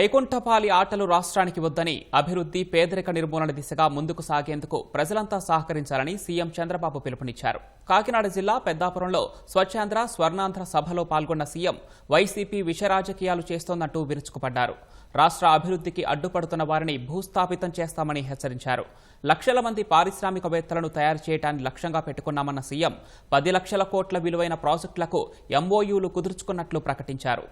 వైకుంఠపాలి ఆటలు రాష్ట్రానికి వద్దని అభివృద్ధి పేదరిక నిర్మూలన దిశగా ముందుకు సాగేందుకు ప్రజలంతా సహకరించాలని సీఎం చంద్రబాబు పిలుపునిచ్చారు. కాకినాడ జిల్లా పెద్దాపురంలో స్వచ్ఛాంధ్ర స్వర్ణాంధ్ర సభలో పాల్గొన్న సీఎం వైసీపీ విషరాజకీయాలు చేస్తోందంటూ విరుచుకుపడ్డారు. రాష్ట్ర అభివృద్ధికి అడ్డుపడుతున్న వారిని భూస్థాపితం చేస్తామని హెచ్చరించారు. లక్షల మంది పారిశ్రామికవేత్తలను తయారు చేయడాన్ని లక్ష్యంగా పెట్టుకున్నామన్న సీఎం పది లక్షల కోట్ల విలువైన ప్రాజెక్టులకు ఎంఓయూలు కుదుర్చుకున్నట్లు ప్రకటించారు.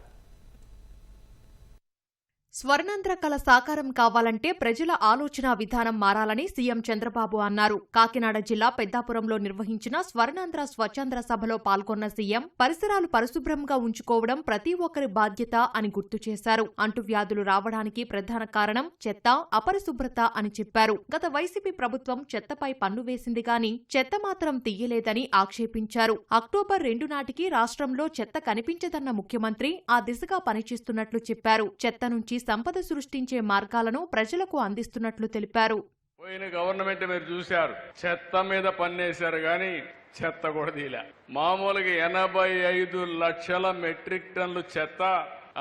స్వర్ణాంధ్ర కళ సాకారం కావాలంటే ప్రజల ఆలోచన విధానం మారాలని సీఎం చంద్రబాబు అన్నారు. కాకినాడ జిల్లా పెద్దాపురంలో నిర్వహించిన స్వర్ణాంధ్ర స్వచ్ఛాంధ్ర సభలో పాల్గొన్న సీఎం పరిసరాలు పరిశుభ్రంగా ఉంచుకోవడం ప్రతి ఒక్కరి బాధ్యత అని గుర్తు చేశారు. అంటువ్యాధులు రావడానికి ప్రధాన కారణం చెత్త అపరిశుభ్రత అని చెప్పారు. గత వైసీపీ ప్రభుత్వం చెత్తపై పన్ను వేసింది గాని చెత్త మాత్రం తీయలేదని ఆక్షేపించారు. అక్టోబర్ రెండు నాటికి రాష్ట్రంలో చెత్త కనిపించదన్న ముఖ్యమంత్రి ఆ దిశగా పనిచేస్తున్నట్లు చెప్పారు. చెత్త నుంచి సంపద సృష్టించే మార్గాలను ప్రజలకు అందిస్తున్నట్లు తెలిపారు. పోయిన గవర్నమెంట్ మీరు చూశారు. చెత్త మీద పన్నేశారు కానీ చెత్త కూడా తీలే మామూలుగా ఎనభై ఐదు లక్షల మెట్రిక్ టన్నులు చెత్త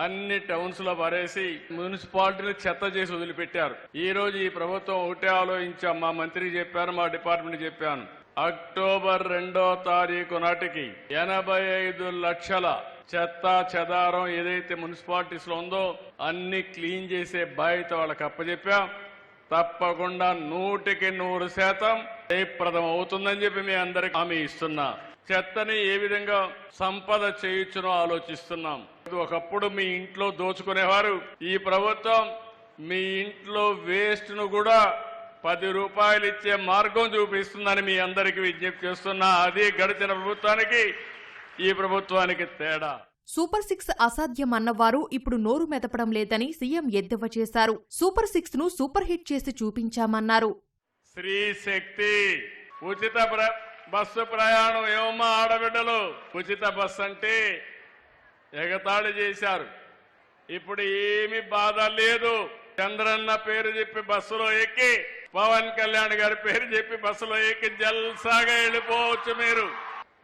అన్ని టౌన్స్లో పరేసి మున్సిపాలిటీలు చెత్త చేసి వదిలిపెట్టారు. ఈ రోజు ఈ ప్రభుత్వం ఒకటే ఆలోచించాం మా మంత్రి చెప్పాను మా డిపార్ట్మెంట్ చెప్పాను. అక్టోబర్ రెండో తారీఖు నాటికి ఎనభై ఐదు లక్షల చెత్త చెదారం ఏదైతే మున్సిపాలిటీస్లో ఉందో అన్ని క్లీన్ చేసే బాధ్యత వాళ్ళకి అప్పచెప్పాం తప్పకుండా నూటికి నూరు శాతం జయప్రదం అవుతుందని చెప్పి మీ అందరికి హామీ ఇస్తున్నా. చెత్తని ఏ విధంగా సంపద చేయొచ్చునో ఆలోచిస్తున్నాం. ఒకప్పుడు మీ ఇంట్లో దోచుకునేవారు. ఈ ప్రభుత్వం మీ ఇంట్లో వేస్ట్ను కూడా పది రూపాయలు ఇచ్చే మార్గం చూపిస్తుందని మీ అందరికీ విజ్ఞప్తి చేస్తున్నా. అది గడిచిన ప్రభుత్వానికి ఈ ప్రభుత్వానికి తేడా. సూపర్ సిక్స్ అసాధ్యం అన్నవారు ఇప్పుడు నోరు మెదపడం లేదని సీఎం ఎద్దేవా చేశారు. సూపర్ సిక్స్ను సూపర్ హిట్ చేసి చూపించామన్నారు. స్త్రీ శక్తి ఉచిత బస్సు ప్రయాణం ఏమమ్మా ఆడబిడ్డలు? ఉచిత బస్సు అంటే ఎగతాళి చేశారు. ఇప్పుడు ఏమి బాధ లేదు. చంద్రన్న పేరు చెప్పి బస్సులో ఎక్కి పవన్ కళ్యాణ్ గారి పేరు చెప్పి బస్సులో ఎక్కి జల్సాగా వెళ్ళిపోవచ్చు మీరు.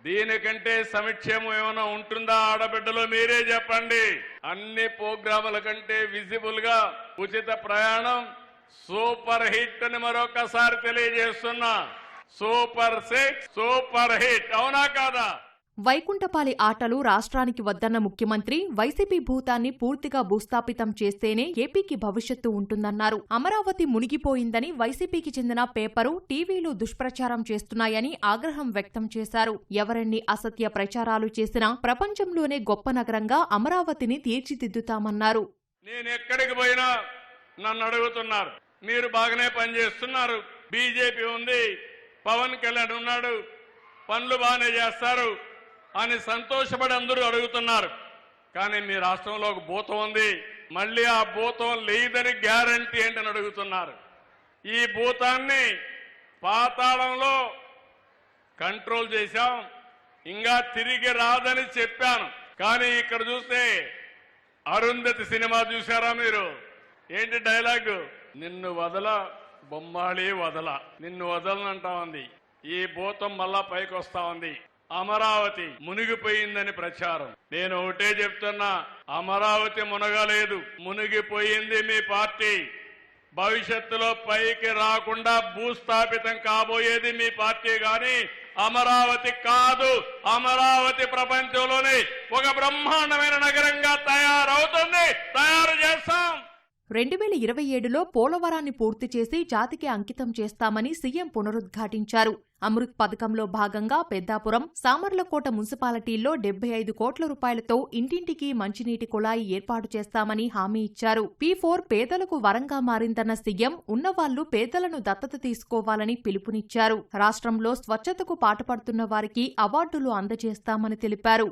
దీనికంటే సంక్షేమం ఏమైనా ఉంటుందా ఆడబిడ్డలో? మీరే చెప్పండి. అన్ని ప్రోగ్రాముల కంటే విజిబుల్గా ఉచిత ప్రయాణం సూపర్ హిట్ అని మరొకసారి తెలియజేస్తున్నా. Super six super hit. అవునా కాదా? వైకుంఠపాలి ఆటలు రాష్ట్రానికి వద్దన్న ముఖ్యమంత్రి వైసీపీ భూతాన్ని పూర్తిగా భూస్థాపితం చేస్తేనే ఏపీకి భవిష్యత్తు ఉంటుందన్నారు. అమరావతి మునిగిపోయిందని వైసీపీకి చెందిన పేపరు టీవీలు దుష్ప్రచారం చేస్తున్నాయని ఆగ్రహం వ్యక్తం చేశారు. ఎవరెన్ని అసత్య ప్రచారాలు చేసినా ప్రపంచంలోనే గొప్ప నగరంగా అమరావతిని తీర్చిదిద్దుతామన్నారు. నేను ఎక్కడికి పోయినా నన్ను అడుగుతున్నారు. మీరు బాగానే పనిచేస్తున్నారు. బీజేపీ ఉంది. పవన్ కళ్యాణ్ ఉన్నాడు. పనులు బాగానే చేస్తారు. అని సంతోషపడి అందరూ అడుగుతున్నారు. కానీ మీ రాష్ట్రంలో ఒక భూతం ఉంది. మళ్ళీ ఆ భూతం లేదని గ్యారంటీ ఏంటని అడుగుతున్నారు. ఈ భూతాన్ని పాతాళంలో కంట్రోల్ చేశాం. ఇంకా తిరిగి రాదని చెప్పాను. కానీ ఇక్కడ చూస్తే అరుంధతి సినిమా చూసారా మీరు? ఏంటి డైలాగ్? నిన్ను వదల బొమ్మాళి వదల నిన్ను వదలనంటా ఉంది. ఈ భూతం మళ్ళా పైకి వస్తా ఉంది. అమరావతి మునిగిపోయిందని ప్రచారం. నేను ఒకటే చెప్తున్నా అమరావతి మునగలేదు. మునిగిపోయింది మీ పార్టీ. భవిష్యత్తులో పైకి రాకుండా భూస్థాపితం కాబోయేది మీ పార్టీ గాని అమరావతి కాదు. అమరావతి ప్రపంచంలోనే ఒక బ్రహ్మాండమైన నగరంగా తయారవుతుంది. తయారు చేస్తాం. రెండు వేల ఇరవై ఏడులో పోలవరాన్ని పూర్తి చేసి జాతికి అంకితం చేస్తామని సీఎం పునరుద్ఘాటించారు. అమృత్ పథకంలో భాగంగా పెద్దాపురం సామర్లకోట మున్సిపాలిటీల్లో డెబ్బై ఐదు కోట్ల రూపాయలతో ఇంటింటికి మంచినీటి కుళాయి ఏర్పాటు చేస్తామని హామీ ఇచ్చారు. పీ ఫోర్ పేదలకు వరంగా మారిందన్న సీఎం ఉన్నవాళ్ళు పేదలను దత్తత తీసుకోవాలని పిలుపునిచ్చారు. రాష్ట్రంలో స్వచ్ఛతకు పాటుపడుతున్న వారికి అవార్డులు అందజేస్తామని తెలిపారు.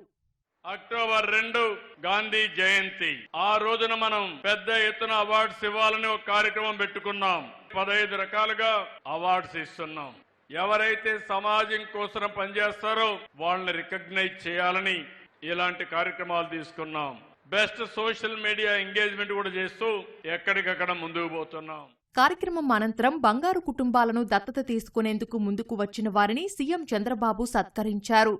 అక్టోబర్ రెండు గాంధీ జయంతి. ఆ రోజున మనం పెద్ద ఎత్తున అవార్డ్స్ ఇవ్వాలని ఒక కార్యక్రమం పెట్టుకున్నాం. పదహైదు రకాలుగా అవార్డ్స్ ఇస్తున్నాం. ఎవరైతే సమాజం కోసం పనిచేస్తారో వాళ్ళని రికగ్నైజ్ చేయాలని ఇలాంటి కార్యక్రమాలు తీసుకున్నాం. బెస్ట్ సోషల్ మీడియా ఎంగేజ్మెంట్ కూడా చేస్తూ ఎక్కడికక్కడ ముందుకు పోతున్నాం. కార్యక్రమం అనంతరం బంగారు కుటుంబాలను దత్తత తీసుకునేందుకు ముందుకు వచ్చిన వారిని సీఎం చంద్రబాబు సత్కరించారు.